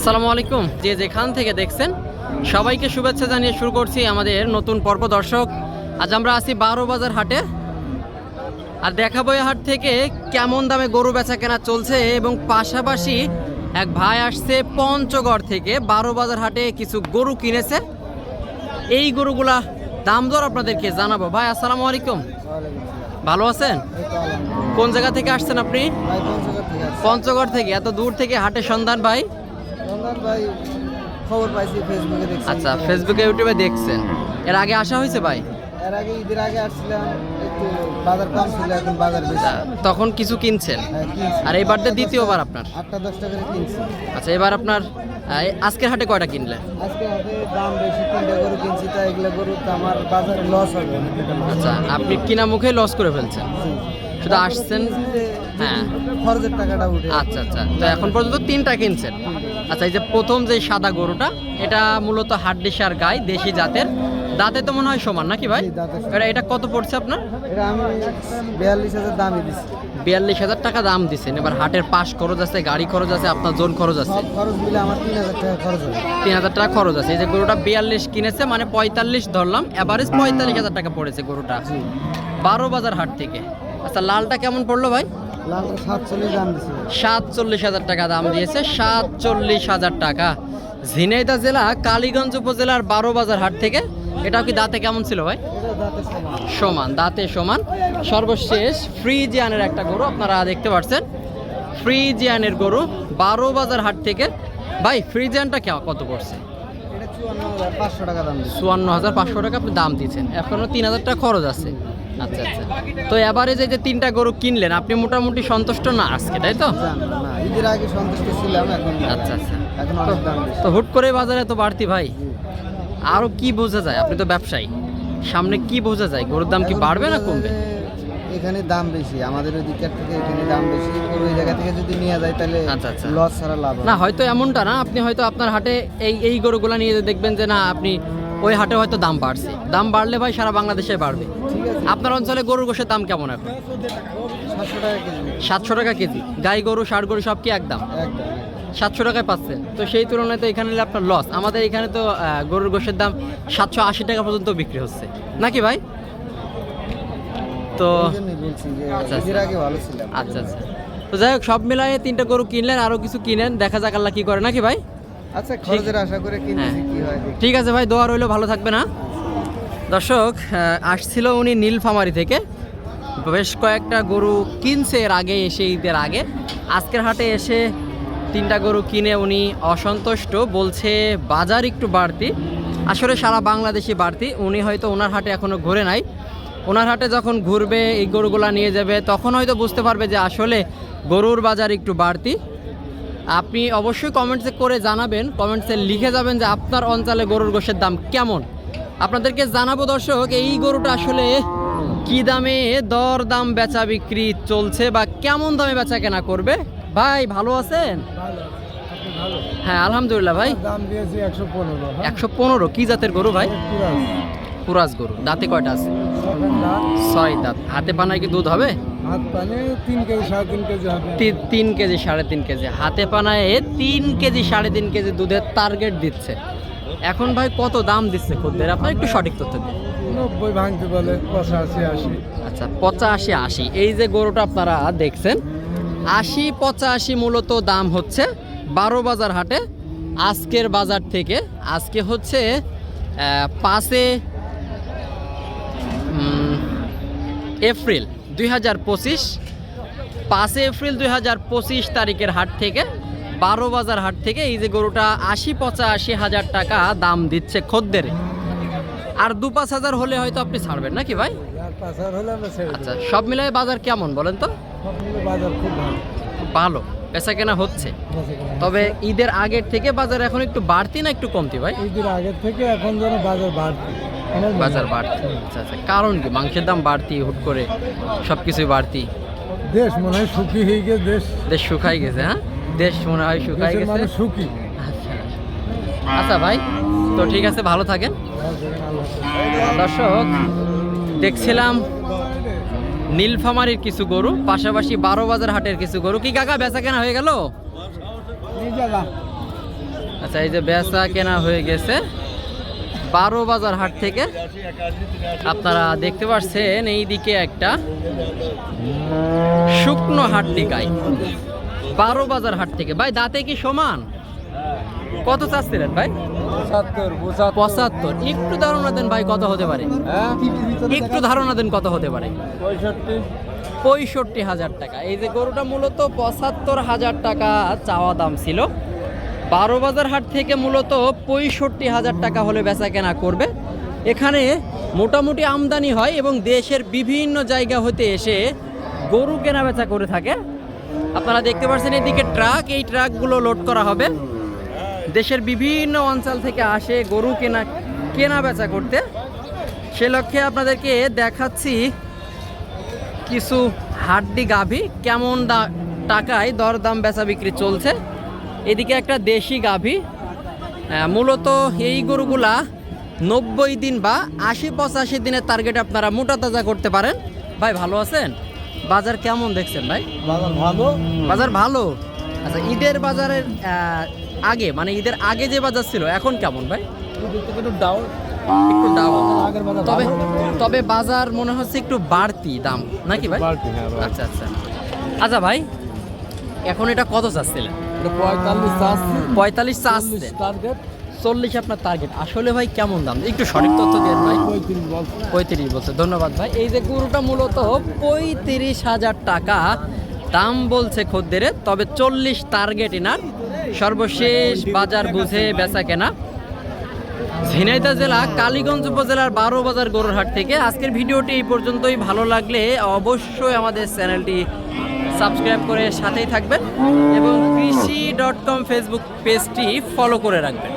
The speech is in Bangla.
আসসালামু আলাইকুম। যে যেখান থেকে দেখছেন সবাইকে শুভেচ্ছা জানিয়ে শুরু করছি আমাদের নতুন পর্ব দর্শক। আজ আমরা আছি বারো বাজার হাটে। আর দেখাবো এই হাট থেকে কেমন দামে গরু বেচা কেনা চলছে এবং পাশাপাশি এক ভাই আসছে পঞ্চগড় থেকে। বারো বাজার হাটে কিছু গরু কিনেছে। এই গরুগুলা দাম দর আপনাদেরকে জানাব। ভাই আসসালামু আলাইকুম। ভালো আছেন? কোন জায়গা থেকে আসছেন আপনি? পঞ্চগড় থেকে এত দূর থেকে হাটের সন্ধান ভাই। ভাই খবর পাইছি ফেসবুকে দেখছি। আচ্ছা ফেসবুকে ইউটিউবে দেখছেন। এর আগে আসা হয়েছে ভাই? এর আগে ঈদের আগে আসছিলাম একটু বাজার কম ছিল এখন বাজার বেশি। আচ্ছা, তখন কিছু কিনছেন? হ্যাঁ, আর এইবার তো দ্বিতীয়বার আপনার? আটটা দশটা করে কিনছি। আচ্ছা এবার আপনার আজকের হাটে কয়টা কিনলেন আজকে হাটে দাম বেশি তিনটা গরু কিনছি তা এগুলো গরু তো আমার বাজারে লস হবে। আচ্ছা আপনি কিনা মুখে লস করে ফেলছেন। শুধু আসছেন? হ্যাঁ। খরচের টাকাটা উঠে আচ্ছা আচ্ছা। তো এখন পর্যন্ত তিনটা কিনছেন। আচ্ছা এই যে প্রথম যে সাদা গরুটা এটা মূলত হাড্ডিসার গাই দেশি জাতের। দাঁতে তো মনে হয় সমান নাকি ভাই। এটা এটা কত পড়ছে আপনার? এটা আমি বিয়াল্লিশ হাজার দামই দিচ্ছি বিয়াল্লিশ হাজার টাকা দাম দিচ্ছেন এবার হাটের পাশ খরচ আছে গাড়ি খরচ আছে আপনার জোন খরচ আছে। খরচ মিলে আমার তিন হাজার টাকা খরচ হবে। তিন হাজার টাকা খরচ আছে। এই যে গরুটা বিয়াল্লিশ কিনেছে মানে পঁয়তাল্লিশ ধরলাম। এভারেজ পঁয়তাল্লিশ হাজার টাকা পড়েছে গরুটা। বারো বাজার হাট থেকে। আচ্ছা লালটা কেমন পড়ল ভাই? সাতচল্লিশ হাজার টাকা দাম দিয়েছে সাতচল্লিশ হাজার টাকা। ঝিনাইদা জেলা কালীগঞ্জ উপজেলার বারো বাজার হাট থেকে। এটাও কি দাঁতে কেমন ছিল ভাই? সমান। দাঁতে সমান। সর্বশেষ ফ্রিজিয়ানের একটা গরু আপনারা দেখতে পাচ্ছেন। ফ্রিজিয়ানের গরু বারো বাজার হাট থেকে। ভাই ফ্রিজিয়ানটা কত পড়ছে? চুয়ান্ন হাজার পাঁচশো টাকা দাম চুয়ান্ন হাজার পাঁচশো টাকা আপনি দাম দিয়েছেন। এখনও তিন হাজার টাকা খরচ আছে। আচ্ছা আচ্ছা। তো এবারে যে যে তিনটা গরু কিনলেন আপনি মোটামুটি সন্তুষ্ট না আজকে তাই তো? না ঈদের আগে সন্তুষ্ট ছিলাম এখন আচ্ছা আচ্ছা। এখন অনেক দাম বেশি। তো হুট করে বাজারে তো বাড়তি ভাই? আরও কি বোঝা যায়? আপনি তো ব্যবসায়ী। সামনে কি বোঝা যায়? গরুর দাম কি এখন বাড়বে না কমবে? এখানে দাম বেশি আমাদের ওই দিকের থেকে এখানে দাম বেশি। ওই জায়গা থেকে যদি নিয়ে যায় তাহলে আচ্ছা, আচ্ছা। লস ছাড়া লাভ হবে। না হয়তো এমনটা না আপনি হয়তো আপনার হাটে এই এই গরুগুলো নিয়ে দেখবেন যে না আপনি ওই হাটে হয়তো দাম বাড়ছে। দাম বাড়লে ভাই সারা বাংলাদেশে বাড়বে। আপনার অঞ্চলে গরুর গোশের দাম কেমন এখন? সাতশো টাকা কেজি। গাই গরু ষাট গরু সব কি একদম? সাতশো টাকায় পাচ্ছেন তো সেই তুলনায় তো এখানে আপনার লস আমাদের এখানে তো গরুর গোশের দাম সাতশো আশি টাকা পর্যন্ত বিক্রি হচ্ছে। নাকি ভাই? তো আচ্ছা, আচ্ছা। আচ্ছা আচ্ছা। তো যাই হোক সব মিলায়ে তিনটা গরু কিনলেন আরও কিছু কিনেন। দেখা যাক আল্লাহ কি করে। নাকি ভাই? আচ্ছা খরচের আশা করে কিনেছি হ্যাঁ। কি হয় ঠিক আছে ভাই দোয়া রইল ভালো থাকবে না দর্শক আহ, আসছিল উনি নীলফামারি থেকে। বেশ কয়েকটা গরু কিনছে এর আগে এসে ঈদের আগে। আজকের হাটে এসে তিনটা গরু কিনে উনি অসন্তুষ্ট বলছে বাজার একটু বাড়তি। আসলে সারা বাংলাদেশি বাড়তি। উনি হয়তো ওনার হাটে এখনও ঘুরে নাই। ওনার হাটে যখন ঘুরবে এই গরুগুলা নিয়ে যাবে তখন হয়তো বুঝতে পারবে যে আসলে গরুর বাজার একটু বাড়তি। আপনি অবশ্যই কমেন্টসে করে জানাবেন। কমেন্টসে লিখে যাবেন যে আপনার অঞ্চলে গরুর গোশের দাম কেমন। আপনাদেরকে জানাব দর্শক এই গরুটা আসলে কি দামে দর দাম বেচা বিক্রি চলছে বা কেমন দামে বেচা কেনা করবে? ভাই ভালো আছেন? হ্যাঁ আলহামদুলিল্লাহ ভাই। দাম দিয়েছি একশো পনেরো। একশো পনেরো কি জাতের গরু ভাই? পুরাজ গরু দাঁতে কয়টা আছে? ছয় দাঁত। হাতে পানায় কি দুধ হবে? তিন কেজি সাড়ে তিন কেজি হাতে পানায় তিন কেজি সাড়ে তিন কেজি দুধের টার্গেট দিচ্ছে। এখন ভাই কত দাম দিচ্ছে খদ্দের? আপনার একটু সঠিক তথ্য দিন। নব্বই ভাঙতে বলে পঁচাশি আশি। আচ্ছা পঁচাশি আশি। এই যে গরুটা আপনারা দেখছেন আশি পঁচাশি মূলত দাম হচ্ছে বারো বাজার হাটে। আজকের বাজার থেকে আজকে হচ্ছে পাঁচে এপ্রিল দুই হাজার পঁচিশ পাঁচে এপ্রিল দুই হাজার পঁচিশ তারিখের হাট থেকে বারো বাজার হাট থেকে এই যে গরুটা আশি পঁচাশি হাজার টাকা দাম দিচ্ছে খদ্দের। আর দু পাঁচ হাজার হলে হয়তো আপনি ছাড়বেন নাকি ভাই? আচ্ছা সব মিলাই বাজার কেমন বলেন তো? বাজার খুব ভালো। ভালো বেচা কেনা হচ্ছে। তবে ঈদের আগের থেকে বাজার এখন একটু বাড়তি না একটু কমতি ভাই? ঈদের আগের থেকে এখন যেন বাজার বাড়তি। বাজার বাড়তি আচ্ছা আচ্ছা। কারণ কি? মাংসের দাম বাড়তি হুট করে সব কিছুই বাড়তি। দেশ মনে হয় সুখী হয়ে গেছে দেশ দেশ শুকাই গেছে হ্যাঁ? দেশ মনে হয় শুকাই গেছে। সুখী। আচ্ছা আচ্ছা। ভাই তো ঠিক আছে ভালো থাকেন। দর্শক দেখছিলাম নীলফামারির কিছু গরু পাশাপাশি বারো বাজার হাটের কিছু গরু। কি কাকা বেচা কেনা হয়ে গেল? আচ্ছা এই যে বেচা কেনা হয়ে গেছে। বারো বাজার হাট থেকে আপনারা দেখতে পাচ্ছেন এই দিকে একটা শুকনো হাট টিকায় বারো বাজার হাট থেকে। ভাই দাঁতে কি সমান? কত চাচ্ছিলেন ভাই? পঁচাত্তর একটু ধারণা দেন ভাই কত হতে পারে? হ্যাঁ? একটু ধারণা দেন কত হতে পারে? পঁয়ষট্টি হাজার টাকা। এই যে গরুটা মূলত পঁচাত্তর হাজার টাকা চাওয়া দাম ছিল। বারো বাজার হাট থেকে মূলত পঁয়ষট্টি হাজার টাকা হলে বেচা কেনা করবে। এখানে মোটামুটি আমদানি হয় এবং দেশের বিভিন্ন জায়গা হতে এসে গরু কেনা বেচা করে থাকে। আপনারা দেখতে পাচ্ছেন এদিকে ট্রাক, এই ট্রাকগুলো লোড করা হবে। দেশের বিভিন্ন অঞ্চল থেকে আসে গরু কেনা কেনা বেচা করতে। সে লক্ষ্যে আপনাদেরকে দেখাচ্ছি কিছু হাড্ডি গাভী, কেমন টাকায় দরদাম বেচা বিক্রি চলছে। এদিকে একটা দেশি গাভী। মূলত এই গরুগুলা নব্বই দিন বা আশি পঁচাশি দিনের টার্গেট আপনারা মোটা তাজা করতে পারেন। ভাই ভালো আছেন? বাজার কেমন দেখছেন ভাই? বাজার ভালো। বাজার ভালো? আচ্ছা ঈদের বাজারের আগে মানে ঈদের আগে যে বাজার ছিল এখন কেমন ভাই? একটু ডাউন একটু ডাউন তবে তবে বাজার মনে হচ্ছে একটু বাড়তি দাম নাকি ভাই? হ্যাঁ। আচ্ছা আচ্ছা। আচ্ছা ভাই এখন এটা কত চাচ্ছিলেন পঁয়তাল্লিশ চাচ্ছি পঁয়তাল্লিশ চাচ্ছেন টার্গেট চল্লিশ আপনার টার্গেট আসলে ভাই কেমন দাম? একটু সঠিক তথ্য দেন ভাই। পঁয়ত্রিশ বলছে। ধন্যবাদ ভাই। এই যে গরুটা মূলত পঁয়ত্রিশ হাজার টাকা দাম বলছে খদ্দের তবে চল্লিশ টার্গেট এনার। সর্বশেষ বাজার বুঝে বেচা কেনা। ঝিনাইদা জেলা কালীগঞ্জ উপজেলার বারো বাজার গরুরহাট থেকে। আজকের ভিডিওটি এই পর্যন্তই। ভালো লাগলে অবশ্যই আমাদের চ্যানেলটি সাবস্ক্রাইব করে সাথেই থাকবেন এবং কৃষি ডট কম ফেসবুক পেজটি ফলো করে রাখবেন।